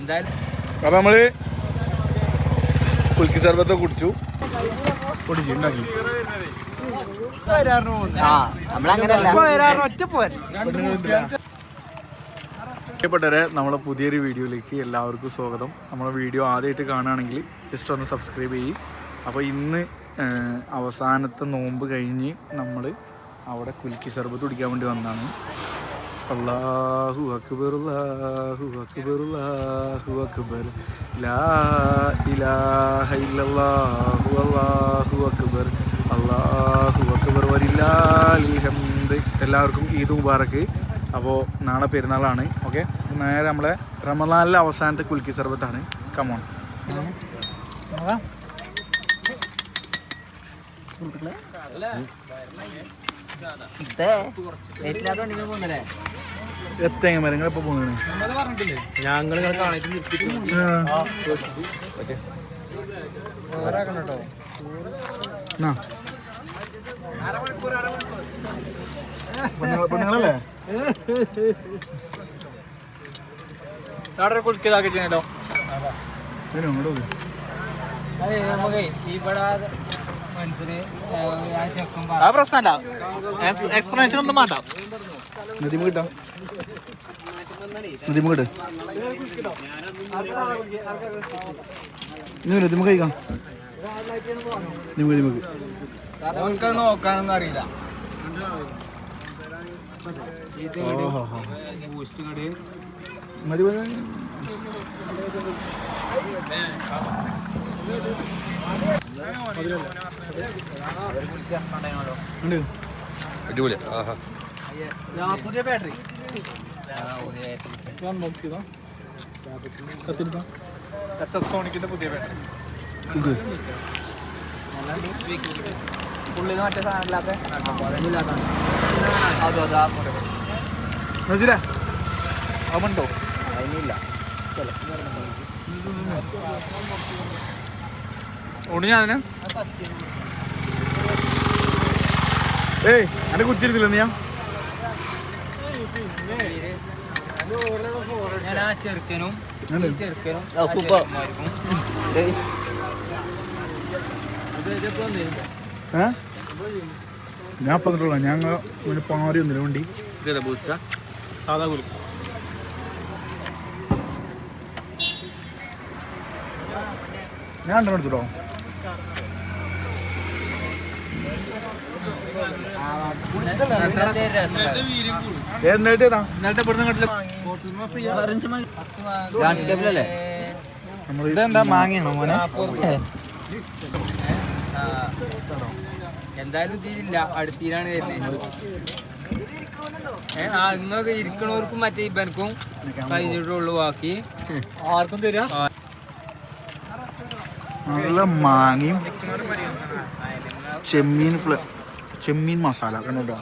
എന്തായാലും അപ്പൊ നമ്മൾ കുൽക്കി സർബത്ത് കുടിച്ചു. കുടിച്ചു ഉണ്ടാക്കി. പ്രിയപ്പെട്ടവരെ നമ്മളെ പുതിയൊരു വീഡിയോയിലേക്ക് എല്ലാവർക്കും സ്വാഗതം. നമ്മളെ വീഡിയോ ആദ്യമായിട്ട് കാണുകയാണെങ്കിൽ ജസ്റ്റ് ഒന്ന് സബ്സ്ക്രൈബ് ചെയ്യും. അപ്പോൾ ഇന്ന് അവസാനത്തെ നോമ്പ് കഴിഞ്ഞ് നമ്മൾ അവിടെ കുൽക്കി സർബത്ത് കുടിക്കാൻ വേണ്ടി വന്നതാണ്. അള്ളാഹു അക്ബർ അള്ളാഹു അക്ബർ അള്ളാഹു അക്ബർ. ലാ ഇലാഹ ഇല്ലല്ലാഹു അല്ലാഹു അക്ബർ. അല്ലാഹു അക്ബർ വലില്ലാഹിൽ ഹംദ്. എല്ലാവർക്കും ഈദ് മുബാറക്ക് അപ്പോൾ നാളെ പെരുന്നാളാണ്. ഓക്കെ? നേരെ നമ്മളെ റമദാനിലെ അവസാനത്തെ കുൽക്കി സർബത്താണ്. കമോൺ വീട്ടിലാത്തോണ്ടെങ്കിൽ പോകുന്നല്ലേ? എത്തേങ്ങ മരങ്ങൾ എപ്പോ പോകുന്നത് ഞങ്ങൾ പെണ്ണുങ്ങളല്ലേ? അവിടെ കുളിക്കതാക്കി ചെയ്യണല്ലോ വരും ഇങ്ങോട്ട് വരൂ. അതെ നമുക്ക് ഇവിടെ ആ പ്രശ്നമല്ല എക്സ്പ്ലനേഷൻ ഒന്നും വേണ്ട നദിമ കിട്ടാം? നദിമ കിട്ട് നദിമ കഴിക്കാം. നോക്കാനൊന്നും അറിയില്ല. മതി മതി. അടിപൊളി ആഹാ. പുതിയ ബാറ്ററി അൺബോക്സ് ചെയ്താ കത്തിരിക്കാം എസ് എഫ് സോണിക്കിന്റെ പുതിയ ബാറ്ററി മറ്റേ സാധനമില്ലാത്ത അതോ അതാ നസീര അവണ്ടോ അതിനില്ല ഒടിഞ്ഞ അതിന്? ഏയ് എന്റെ കുത്തിരുന്നില്ല നീ ഞാൻ ആ ചെറുക്കനും ചെറുക്കനും ഞാൻ പറഞ്ഞിട്ടുള്ള ഞങ്ങൾ ഒരു പാറി ഒന്നില്ല വണ്ടി? സാധാ കുലി ഞാൻ രണ്ടെണ്ണം എടുത്തിട്ടോ? എന്നിട്ട് ഇന്നലത്തെ ഇവിടുന്ന് ഇതെന്താ മാങ്ങയാണോ മോനെ? എന്തായാലും ഇതില്ല വരുന്നത് ആ ഇന്നൊക്കെ ഇരിക്കണവർക്കും മറ്റേ ഇവനക്കും കഴിഞ്ഞിട്ടുള്ളൂ ബാക്കി. ആർക്കും തരാ. നല്ല മാങ്ങയും ചെമ്മീൻ ഫ്ല ചെമ്മീൻ മസാല. കണ്ടോ?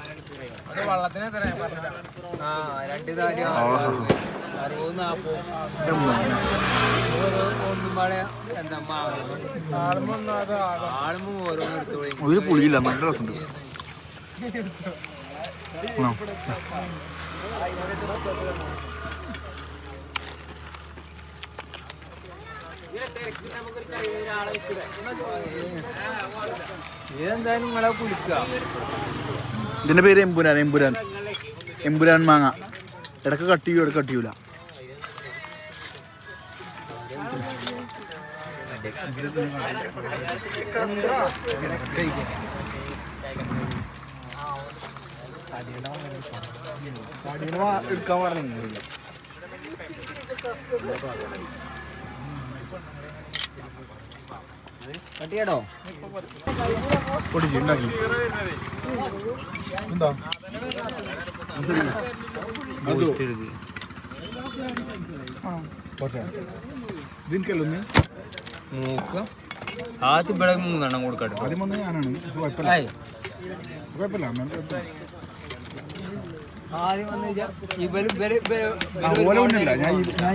ഒരു പുളിയില്ല നല്ല രസമുണ്ട്. ആണോ? ഇതെന്തായാലും നിങ്ങളെ കുളിക്കുക ഇതിന്റെ പേര് എമ്പുരാൻ എമ്പുരാൻ. എമ്പുരാൻ മാങ്ങ. ഇടയ്ക്ക് കട്ട് ചെയ്യൂ ഇടയ്ക്ക് കട്ട് ചെയ്യൂല. എടുക്കാൻ പറഞ്ഞു കട്ടിയാടോ പൊടിച്ച് ഉണ്ടാക്കി എന്താ ഒന്ന് മൂക്ക്. ആദ്യം ഇവിടെ മൂന്നെണ്ണം കൊടുക്കട്ടെ. ആദ്യം വന്ന് ഞാനാണ് കുഴപ്പമില്ല കുഴപ്പമില്ല കുഴപ്പമില്ല ആദ്യം വന്ന് ഇവർ ഇവർ ഇവർ ഞാൻ ഈ- ഞാൻ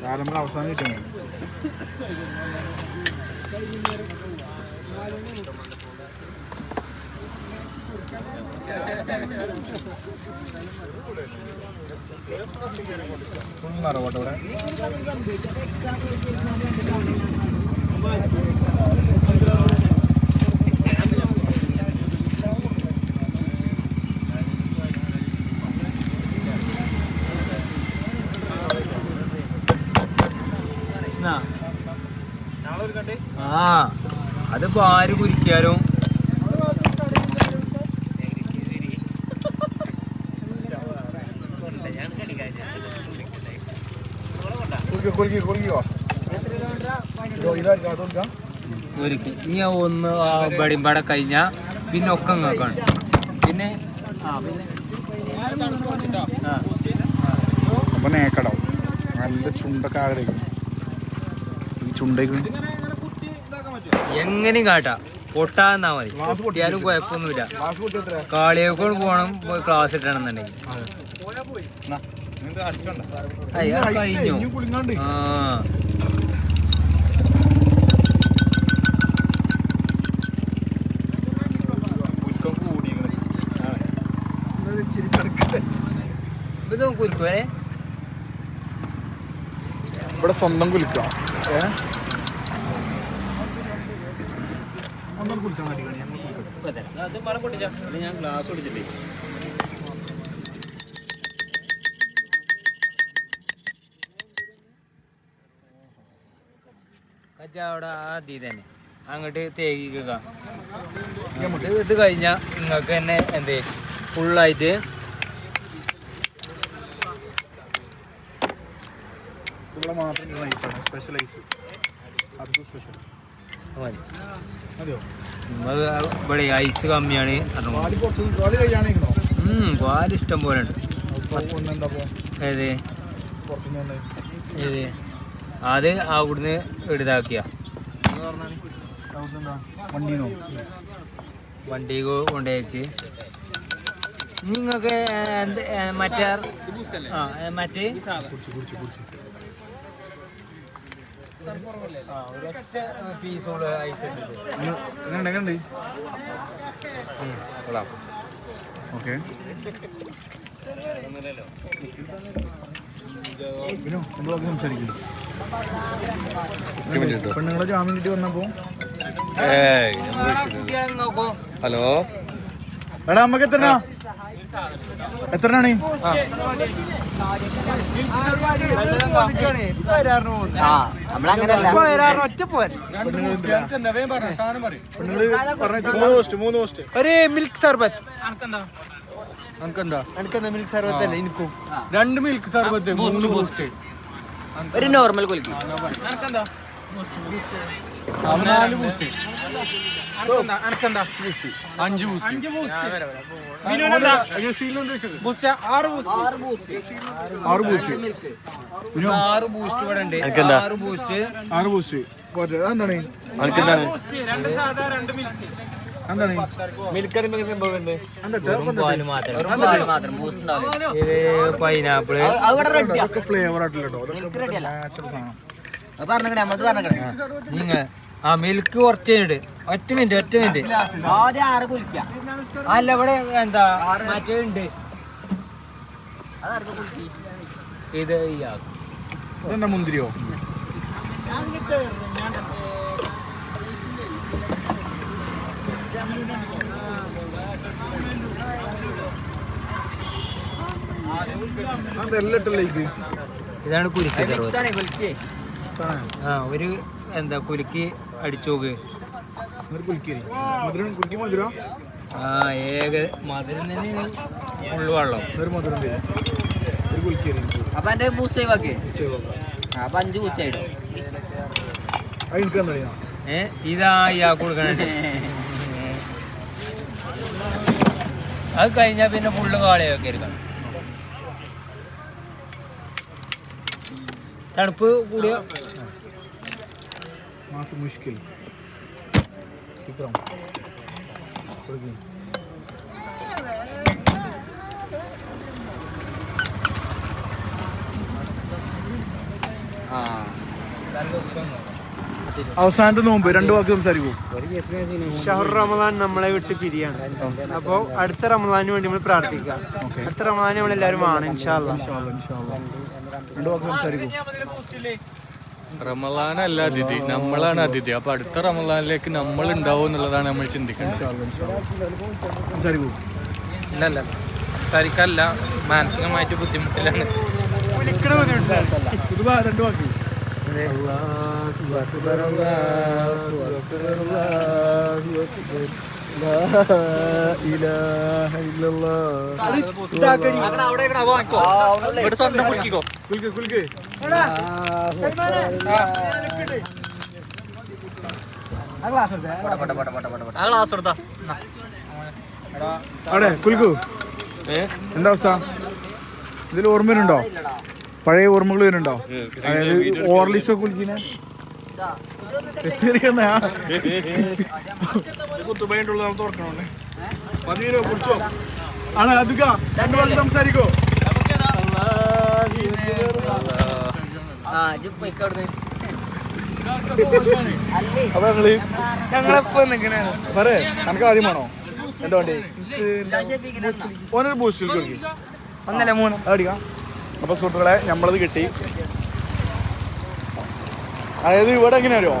നിങ്ങളിൽ അവസാനം കിട്ടുന്നത് ഫുൾ നിറവട്ടോ ഇവിടെ എന്നാ? ആ അതിപ്പോ ആര് കുരിക്കാലും ഇനി ഒന്ന് ബടിമ്പട കഴിഞ്ഞാ പിന്നെ ഒക്കെ കാണും പിന്നെ ആ പിന്നെ. അപ്പൊ നേക്കടാവും. നല്ല ചുണ്ടൊക്കെ ആഗ്രഹിക്കും ഈ ചുണ്ടേക്ക് എങ്ങനെയും കാട്ടാ. പൊട്ടാന്നാ മതി. കുട്ടിയാലും പൊട്ടിയാലും കുഴപ്പമൊന്നുമില്ല. കാളിയൊക്കെ പോകണം ക്ലാസ് ഇട്ടണമെന്നുണ്ടെങ്കിൽ അയ്യോ കഴിഞ്ഞു. ആ. ഇവിടെ സ്വന്തം കുലിക്കാം. ഏ ഒന്നും കുലിക്കാൻ മതി കണി, ഞങ്ങൾ കുലിക്കാം. ഞാൻ ഗ്ലാസ് കുടിച്ചിട്ടേ അവിടെ ആദ്യം തന്നെ അങ്ങോട്ട് തേക്കിക്കുക ഇത് ഇത് കഴിഞ്ഞാൽ നിങ്ങൾക്ക് തന്നെ എന്തേ? ഫുള്ളായിട്ട് ഇവിടെ മാത്രം സ്പെഷ്യലൈസ് അത് സ്പെഷ്യൽ മതി. ഇവിടെ ഐസ് കമ്മിയാണ്. പാൽ ഇഷ്ടം പോലെ ഉണ്ട്. ഏത്? അത് അവിടുന്ന് വണ്ടീന്നോ? വണ്ടി കൊണ്ടുവച്ച് നിങ്ങൾക്ക് മറ്റേ ആ മറ്റേ? ഓക്കെ പെണ്ണുങ്ങളെ ജാമ്യം കിട്ടി വന്നപ്പോ. ഹലോ എടാ നമുക്ക് എത്ര എത്രയാണ് ഒരു മിൽക്ക് സർബത്ത് എനിക്കെന്താ മിൽക്ക് സർബത്ത് അല്ലേ? എനിക്കും രണ്ട് മിൽക്ക് സർബത്ത് ഒരു നോർമൽ കുലിക്ക് നാല് ബൂസ്റ്റ് അഞ്ച് ബൂസ്റ്റ്. ആറ് ബൂസ്റ്റ് ആറ് ബൂസ്റ്റ് ആറ് ബൂസ്റ്റ് ഇവിടെ ഉണ്ട്. ആറ് ബൂസ്റ്റ് ആറ് ബൂസ്റ്റ് പോട്ടെ എന്താണ് എന്താണ് മിൽക്ക് പാൽ മാത്രം. ഇത് പൈനാപ്പിൾ അതൊക്കെ ഫ്ലേവർ ആയിട്ടില്ല കേട്ടോ. നിങ്ങ ആ മിൽക്ക് കുറച്ച് കഴിഞ്ഞിട്ട് ഒറ്റ മിനിറ്റ് ഒറ്റ മിനിറ്റ് അല്ല ഇവിടെ എന്താ മറ്റേ ഉണ്ട്. ഇത് ഇതെന്താ മുന്തിരിയോ? ഇതാണ് കുലുക്കി സർവത്ത് ആ ഒരു എന്താ കുലുക്കി അടിച്ചു നോക്ക്. ഒരു കുലുക്കേരി മധുരം കുലുക്കി മധുരം. ആ ഏക മധുരം തന്നെ ഉള്ളു വെള്ളം. ഒരു മധുരം തരും. ഒരു കുലുക്കേരി അപ്പൊ എന്റെ ബൂസ്റ്റ് അപ്പൊ അഞ്ച് ബൂസ്റ്റ് ആയിട്ടോ ഏ ഇതാ ഇയാൾക്ക് കൊടുക്കണേ. അത് കഴിഞ്ഞാ പിന്നെ ഫുള്ള് കാളിയൊക്കെ ഇരിക്കണം തണുപ്പ് കൂടിയ മാഫ് മുഷ്കിൽ ചിത്രം കൊടുക്കും അവസാനത്തെ നോമ്പ് രണ്ട് വാക്ക് സംസാരിക്കും. ഷഹർ റമദാൻ നമ്മളെ വിട്ട് പിരിയാണ്. അപ്പോ അടുത്ത റമദാനു വേണ്ടി നമ്മൾ പ്രാർത്ഥിക്കാം അടുത്ത റമദാൻ നമ്മൾ എല്ലാവരും ആണ് ഇൻഷാല്ല രണ്ട് വാക്ക് സംസാരിക്കും. റമലാനല്ല അതിഥി. നമ്മളാണ് അതിഥി. അപ്പൊ അടുത്ത റമലാനിലേക്ക് നമ്മൾ ഉണ്ടാവും എന്നുള്ളതാണ് നമ്മൾ ചിന്തിക്കേണ്ടത്. ഇല്ലല്ല. സംസാരിക്കല്ല മാനസികമായിട്ട് ബുദ്ധിമുട്ടിലാണ്. അള്ളാഹു അക്ബർ രണ്ട് വാക്ക് അള്ളാഹു കുൽക്ക് അവിടെ കുൽക്കു എന്താ അവസ്ഥ? ഇതിൽ ഓർമ്മ വരുന്നുണ്ടോ? പഴയ ഓർമ്മകൾ വരുന്നുണ്ടോ? അതായത് ഓർലിസോ കുൽക്കിനെ ആണ് അതുക സംസാരിക്കോ ആണ് ഇജ്ജ് പോയിക്കോ അവിടുന്ന്. അപ്പൊ ഞങ്ങൾ ഞങ്ങളെപ്പോ നിക്കണേ പറയേ നമുക്ക് ആദ്യമാണോ എന്താ വണ്ടി. ഓനൊരു ബൂസ്റ്റ് ഒന്നല്ല മൂന്ന്. അടിക്കാം. അപ്പൊ സുഹൃത്തുക്കളെ നമ്മളത് കിട്ടി. അതായത് ഇവിടെ എങ്ങനെ അറിയോ?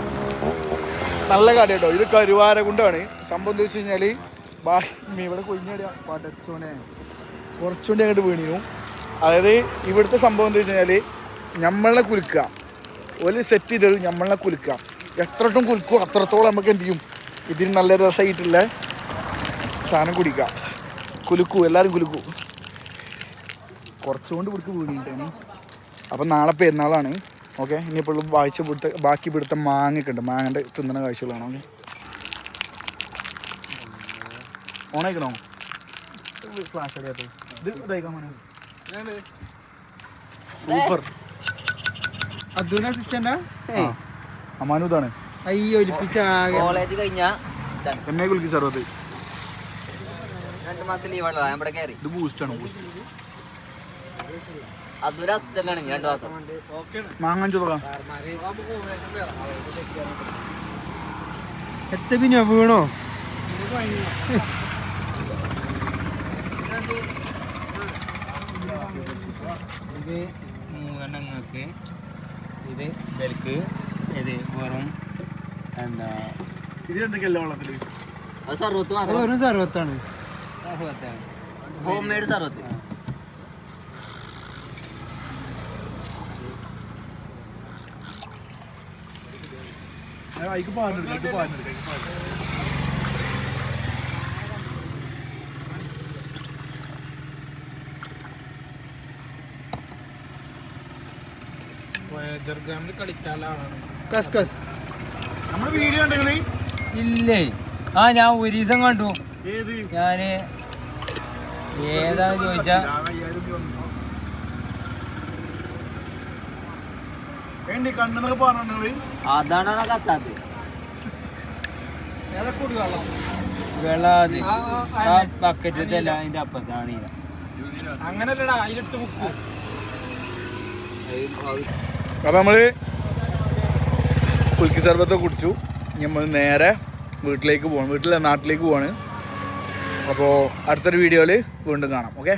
നല്ല കാര്യം കേട്ടോ. ഇത് കരുവാര കൊണ്ടാണ് സംഭവം എന്താ വെച്ച് കഴിഞ്ഞാൽ ബാ- മീ ഇവിടെ കൊഞ്ഞടിയാ പടച്ചോനെ. കുറച്ചുകൂടി അങ്ങോട്ട് വീണിരുന്നു അതായത് ഇവിടുത്തെ സംഭവം എന്താ വെച്ച് കഴിഞ്ഞാൽ നമ്മളെ കുലുക്കുക. ഒരു സെറ്റ് ചെയ്തത് നമ്മളെ കുലുക്കുക. എത്രട്ടും കുലുക്കും അത്രത്തോളം നമുക്ക് എന്ത് ചെയ്യും? ഇതിന് നല്ല രസമായിട്ടുള്ള സാധനം കുടിക്കാം കുലുക്കൂ എല്ലാവരും കുലുക്കൂ. കുറച്ചുകൊണ്ട് കുടുക്ക് വീണിട്ടാണ് അപ്പം നാളെ പെരുന്നാളാണ്. ഓക്കെ? ഇനിയിപ്പോൾ വായിച്ച പിടുത്ത ബാക്കി പിടുത്ത മാങ്ങയൊക്കെ ഉണ്ട് മാങ്ങന്റെ തിന്നണ കാഴ്ചകളാണ്. ഓക്കെ? ഓണായിക്കണോ? ഫ്ലാഷ് അടിയാത്ത ഇത് ഇതായിക്കാൻ മോനെ? സൂപ്പർ അദ്ദൂന അസിസ്റ്റന്റാ അമാനു ഇതാണ്. അയ്യോ ഒലിപ്പിച്ച കോളേജ് കഴിഞ്ഞാ. എന്നെ സർവത്ത് രണ്ട് മാസം കയറി ഇത് ബൂസ്റ്റാണ് ബൂസ്റ്റ് അതൊരു അസിസ്റ്റന്റാണ് രണ്ടു മാസം. മാങ്ങാൻ ചോദാം എത്ര പിന്നെ വീണോ? ഇത് മൂന്നെണ്ണങ്ങൾക്ക് ഇത് ബെൽക്ക് ഇത് വെറും എന്താ ഇതിലെന്തൊക്കെയല്ല വെള്ളത്തിൽ അത് സർവത്ത് മാത്രം. വെറും സർവത്താണ്. സർവത്താണ്. Home made സർവത്ത്. അതിക്ക് കസ് കസ്. നമ്മുടെ വീഡിയോ ഉണ്ടെങ്കിൽ ഇല്ലേ? ആ ഞാൻ ഒരു ദിവസം കണ്ടു. ഏത്? ഞാൻ ഏതാ ചോദിച്ചാ കണ്ണെന്നൊക്കെ പറഞ്ഞിട്ടുണ്ടെങ്കിൽ അതാണ് കത്താത്ത് വെള്ളാത് ആ അതിന്റെ അപ്പത്താണ് ഇത്. അങ്ങനല്ലടാ അതിലിട്ട് മുക്കു. അപ്പം നമ്മൾ കുൽക്കി സർബത്ത് കുടിച്ചു. നമ്മൾ നേരെ വീട്ടിലേക്ക് പോകണം വീട്ടിലെ നാട്ടിലേക്ക് പോവാണ്. അപ്പോൾ അടുത്തൊരു വീഡിയോയിൽ വീണ്ടും കാണാം. ഓക്കെ?